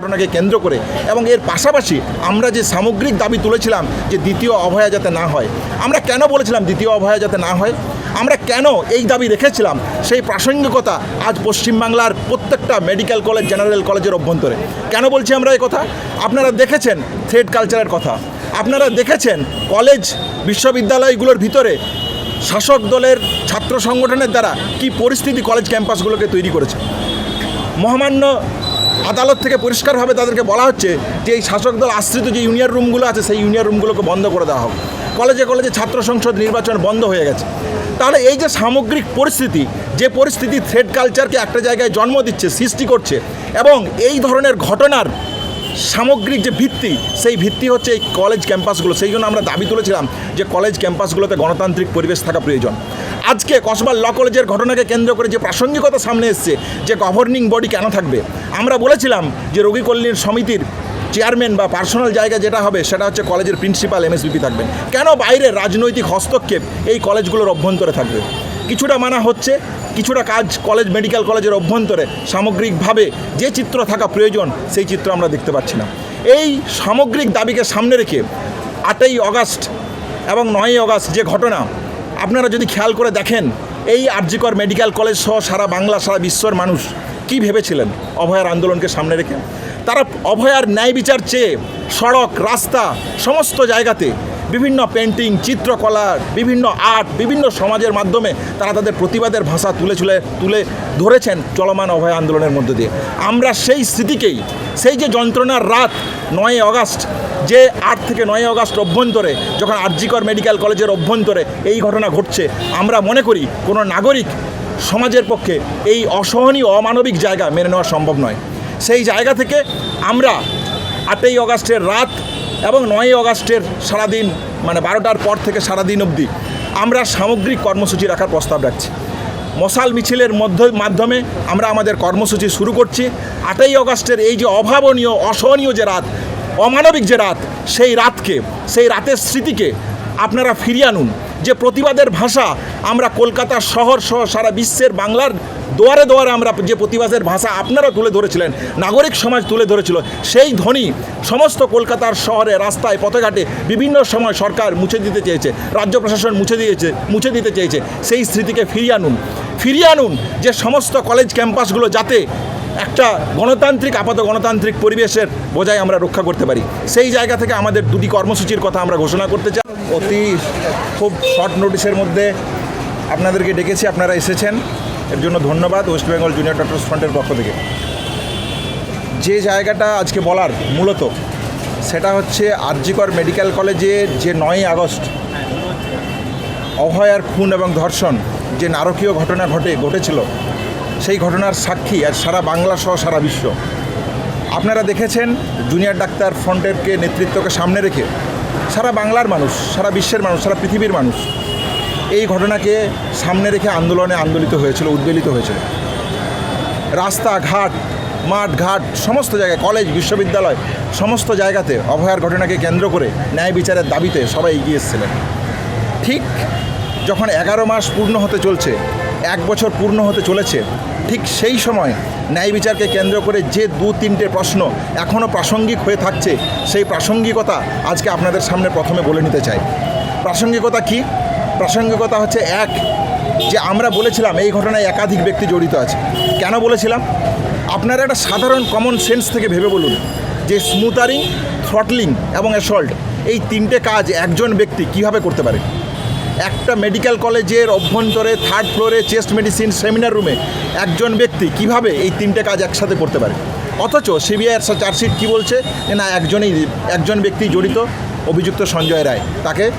ঘটনাকে কেন্দ্র করে এবং এর পাশাপাশি আমরা যে সামগ্রিক দাবি তুলেছিলাম যে দ্বিতীয় অভয়া যাতে না হয়, আমরা কেন বলেছিলাম দ্বিতীয় অভয়া যাতে না হয়? আমরা কেন এই দাবি রেখেছিলাম সেই প্রাসঙ্গিকতা আজ পশ্চিমবাংলার প্রত্যেকটা মেডিকেল কলেজ জেনারেল কলেজের অভ্যন্তরে? কেন বলছি আমরা এই কথা? আপনারা দেখেছেন থ্রেড কালচারের কথা। আপনারা দেখেছেন কলেজ বিশ্ববিদ্যালয়গুলোর ভিতরে শাসক দলের ছাত্র সংগঠনের দ্বারা কি পরিস্থিতি কলেজ ক্যাম্পাসগুলোকে তৈরি করেছে? মহামান্য আদালত থেকে পরিষ্কারভাবে তাদেরকে বলা হচ্ছে যে এই শাসক দল আশ্রিত যে ইউনিয়ন রুমগুলো আছে, সেই ইউনিয়ন রুমগুলোকে বন্ধ করে দেওয়া হোক। কলেজে কলেজে ছাত্র সংসদ নির্বাচন বন্ধ হয়ে গেছে। তাহলে এই যে সামগ্রিক পরিস্থিতি, যে পরিস্থিতি থ্রেড কালচারকে একটা জায়গায় জন্ম দিচ্ছে, সৃষ্টি করছে, এবং এই ধরনের ঘটনার সামগ্রিক যে ভিত্তি, সেই ভিত্তি হচ্ছে এই কলেজ ক্যাম্পাসগুলো সেই জন্য আমরা দাবি তুলেছিলাম যে কলেজ ক্যাম্পাসগুলোতে গণতান্ত্রিক পরিবেশ থাকা প্রয়োজন। আজকে কসবার ল কলেজের ঘটনাকে কেন্দ্র করে যে প্রাসঙ্গিকতা সামনে এসছে, যে গভর্নিং বডি কেন থাকবে? আমরা বলেছিলাম যে রোগী কল্যাণ সমিতির চেয়ারম্যান বা পার্সোনাল জায়গা যেটা হবে, সেটা হচ্ছে কলেজের প্রিন্সিপাল এমএসবিপি থাকবেন। কেন বাইরে রাজনৈতিক হস্তক্ষেপ এই কলেজগুলোর অভ্যন্তরে থাকবে? কিছুটা মানা হচ্ছে, কিছুটা কাজ কলেজ মেডিকেল কলেজের অভ্যন্তরে সামগ্রিকভাবে যে চিত্র থাকা প্রয়োজন, সেই চিত্র আমরা দেখতে পাচ্ছি না। এই সামগ্রিক দাবিকে সামনে রেখে আটই অগাস্ট এবং নয়ই অগাস্ট যে ঘটনা আপনারা যদি খেয়াল করে দেখেন, এই আরজিকর মেডিকেল কলেজ সহ সারা বাংলা, সারা বিশ্বর মানুষ কি ভেবেছিলেন অভয়ার আন্দোলনকে সামনে রেখে? তারা অভয়ার ন্যায় বিচার চেয়ে, সড়ক, রাস্তা, সমস্ত জায়গাতে বিভিন্ন পেন্টিং চিত্রকলা বিভিন্ন আর্ট, বিভিন্ন সমাজের মাধ্যমে তারা তাদের প্রতিবাদের ভাষা তুলে তুলে তুলে ধরেছেন চলমান অভয় আন্দোলনের মধ্য দিয়ে। আমরা সেই স্মৃতিকেই, সেই যে যন্ত্রণার রাত নয় অগাস্ট, যে আট থেকে নয় অগাস্ট অভ্যন্তরে, যখন আরজিকর মেডিকেল কলেজের অভ্যন্তরে এই ঘটনা ঘটছে, আমরা মনে করি কোনো নাগরিক সমাজের পক্ষে এই অসহনীয়, অমানবিক জায়গা মেনে নেওয়া সম্ভব নয়। সেই জায়গা থেকে আমরা আটই অগাস্টের রাত এবং নয়ই অগাস্টের সারাদিন মানে বারোটার পর থেকে সারাদিন অবধি আমরা সামগ্রিক কর্মসূচি রাখার প্রস্তাব রাখছি। মশাল মিছিলের মধ্য, মাধ্যমে আমরা আমাদের কর্মসূচি শুরু করছি। আটই অগাস্টের এই যে অভাবনীয়, অসহনীয় যে রাত, অমানবিক যে রাত, সেই রাতকে, সেই রাতের স্মৃতিকে আপনারা ফিরিয়ে আনুন। যে প্রতিবাদের ভাষা আমরা কলকাতা শহর সহ সারা বিশ্বের বাংলার দুয়ারে দুয়ারে আমরা যে প্রতিবাদের ভাষা আপনারা তুলে ধরেছিলেন, নাগরিক সমাজ তুলে ধরেছিল, সেই ধ্বনি সমস্ত কলকাতার শহরে রাস্তায়, পথঘাটে বিভিন্ন সময় সরকার মুছে দিতে চেয়েছে, রাজ্য প্রশাসন মুছে দিয়েছে, মুছে দিতে চেয়েছে, সেই স্মৃতিকে ফিরিয়ে আনুন। ফিরিয়ে আনুন যে সমস্ত কলেজ ক্যাম্পাসগুলো যাতে একটা গণতান্ত্রিক, আপাত গণতান্ত্রিক পরিবেশের বোঝায় আমরা রক্ষা করতে পারি। সেই জায়গা থেকে আমাদের দুটি কর্মসূচির কথা আমরা ঘোষণা করতে চাই। অতি খুব শর্ট নোটিশের মধ্যে আপনাদেরকে ডেকেছি, আপনারা এসেছেন। এর জন্য ধন্যবাদ ওয়েস্ট বেঙ্গল জুনিয়র ডক্টরস ফ্রন্টের পক্ষ থেকে। যে জায়গাটা আজকে বলার মূলত, সেটা হচ্ছে আরজিকর মেডিকেল কলেজের যে নয়ই আগস্ট অভয়ার খুন এবং ধর্ষণ, যে নারকীয় ঘটনা ঘটে, ঘটেছিল সেই ঘটনার সাক্ষী আর সারা বাংলা সহ সারা বিশ্ব। আপনারা দেখেছেন জুনিয়র ডাক্তার ফ্রন্টেরকে নেতৃত্বকে সামনে রেখে সারা বাংলার মানুষ, সারা বিশ্বের মানুষ, সারা পৃথিবীর মানুষ এই ঘটনাকে সামনে রেখে আন্দোলনে আন্দোলিত হয়েছিল, উদ্বেলিত হয়েছিল। রাস্তাঘাট মাঠ ঘাট সমস্ত জায়গায়, কলেজ, বিশ্ববিদ্যালয়, সমস্ত জায়গাতে অভয়ার ঘটনাকে কেন্দ্র করে ন্যায় বিচারের দাবিতে সবাই এগিয়ে এসেছিলেন। ঠিক যখন এগারো মাস পূর্ণ হতে চলছে এক বছর পূর্ণ হতে চলেছে, ঠিক সেই সময় ন্যায় বিচারকে কেন্দ্র করে যে দু তিনটে প্রশ্ন এখনও প্রাসঙ্গিক হয়ে থাকছে, সেই প্রাসঙ্গিকতা আজকে আপনাদের সামনে প্রথমে বলে নিতে চাই। প্রাসঙ্গিকতা কি? প্রাসঙ্গিকতা হচ্ছে এক, যে আমরা বলেছিলাম এই ঘটনায় একাধিক ব্যক্তি জড়িত আছে। কেন বলেছিলাম? আপনারা একটা সাধারণ কমন সেন্স থেকে ভেবে বলুন, যে স্মুথারিং থ্রটলিং এবং অ্যাসল্ট এই তিনটে কাজ একজন ব্যক্তি কীভাবে করতে পারে? একটা মেডিকেল কলেজের অভ্যন্তরে থার্ড ফ্লোরে চেস্ট মেডিসিন সেমিনার রুমে একজন ব্যক্তি কীভাবে এই তিনটে কাজ একসাথে করতে পারে? অথচ সিবিআইয়ের চার্জশিট কী বলছে? না, একজনেই, একজন ব্যক্তি জড়িত, অভিযুক্ত সঞ্জয় রায়। তাকে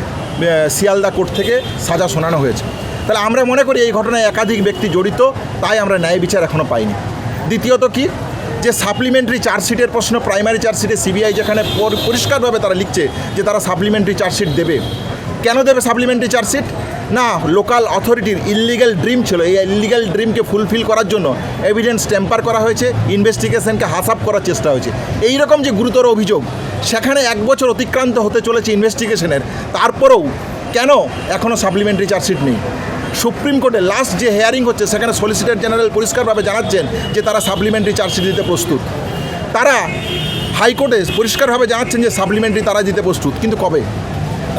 শিয়ালদা কোর্ট থেকে সাজা শোনানো হয়েছে। তাহলে আমরা মনে করি এই ঘটনায় একাধিক ব্যক্তি জড়িত, তাই আমরা ন্যায় বিচার এখনও পাইনি। দ্বিতীয়ত কি? যে সাপ্লিমেন্টারি চার্জশিটের প্রশ্ন প্রাইমারি চার্জশিটে সিবিআই যেখানে পর- পরিষ্কারভাবে তারা লিখছে যে তারা সাপ্লিমেন্টারি চার্জশিট দেবে। কেন দেবে সাপ্লিমেন্টারি চার্জশিট না লোকাল অথরিটির ইলিগাল ড্রিম ছিল। এই ইলিগাল ড্রিমকে ফুলফিল করার জন্য এভিডেন্স টেম্পার করা হয়েছে ইনভেস্টিগেশনকে হাসাপ করার চেষ্টা হয়েছে। এই রকম যে গুরুতর অভিযোগ, সেখানে এক বছর অতিক্রান্ত হতে চলেছে ইনভেস্টিগেশনের তারপরেও কেন এখনও সাপ্লিমেন্টারি চার্জশিট নেই? সুপ্রিম কোর্টে লাস্ট যে হেয়ারিং হচ্ছে, সেখানে সলিসিটর জেনারেল পরিষ্কারভাবে জানাচ্ছেন যে তারা সাপ্লিমেন্টারি চার্জশিট দিতে প্রস্তুত। তারা হাইকোর্টে পরিষ্কারভাবে জানাচ্ছেন যে সাপ্লিমেন্টারি তারা দিতে প্রস্তুত। কিন্তু কবে?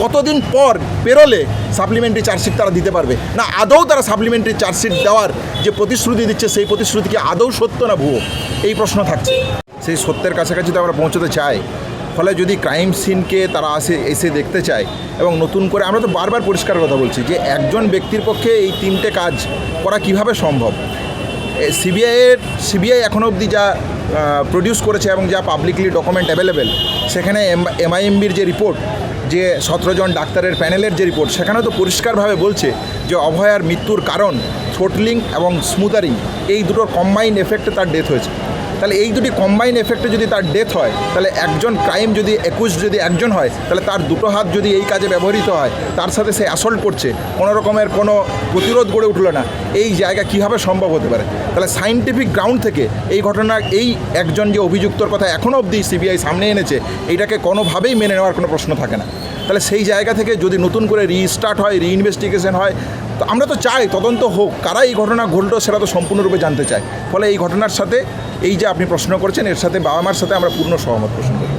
কতদিন পর পেরোলে সাপ্লিমেন্টারি চার্জশিট তারা দিতে পারবে? না, আদৌ তারা সাপ্লিমেন্টারি চার্জশিট দেওয়ার যে প্রতিশ্রুতি দিচ্ছে, সেই প্রতিশ্রুতি কি আদৌ সত্য না ভুয়ো? এই প্রশ্ন থাকছে। সেই সত্যের কাছাকাছি তো আমরা পৌঁছতে চাই। ফলে যদি ক্রাইম সিনকে তারা আসে, এসে দেখতে চায় এবং নতুন করে আমরা তো বারবার পরিষ্কার কথা বলছি যে একজন ব্যক্তির পক্ষে এই তিনটে কাজ করা কীভাবে সম্ভব? সিবিআইয়ের সিবিআই এখনও অবধি যা প্রডিউস করেছে এবং যা পাবলিকলি ডকুমেন্ট অ্যাভেলেবেল সেখানে এম এমআইএমবির যে রিপোর্ট যে সতেরো জন ডাক্তারের প্যানেলের যে রিপোর্ট সেখানে তো পরিষ্কারভাবে বলছে যে অভয়ার মৃত্যুর কারণ থ্রোটলিং এবং স্মুদারিং এই দুটোর কম্বাইন্ড এফেক্টে তার ডেথ হয়েছে। তাহলে এই দুটি কম্বাইন এফেক্টে যদি তার ডেথ হয়, তাহলে একজন ক্রাইম যদি একুশ যদি একজন হয়, তাহলে তার দুটো হাত যদি এই কাজে ব্যবহৃত হয়, তার সাথে সে অ্যাসল্ট করছে, কোনো রকমের কোনো প্রতিরোধ গড়ে উঠল না, এই জায়গা কীভাবে সম্ভব হতে পারে? তাহলে সাইন্টিফিক গ্রাউন্ড থেকে এই ঘটনা, এই একজন যে অভিযুক্তর কথা এখনও অবধি সিবিআই সামনে এনেছে এইটাকে কোনোভাবেই মেনে নেওয়ার কোনো প্রশ্ন থাকে না। তাহলে সেই জায়গা থেকে যদি নতুন করে রিস্টার্ট হয় রিইনভেস্টিগেশন হয়, তো আমরা তো চাই তদন্ত হোক, কারা এই ঘটনা ঘটলো সেটা তো সম্পূর্ণরূপে জানতে চাই ফলে এই ঘটনার সাথে এই যে আপনি প্রশ্ন করছেন, এর সাথে বাবা মার সাথে আমরা পূর্ণ সহমত পোষণ করি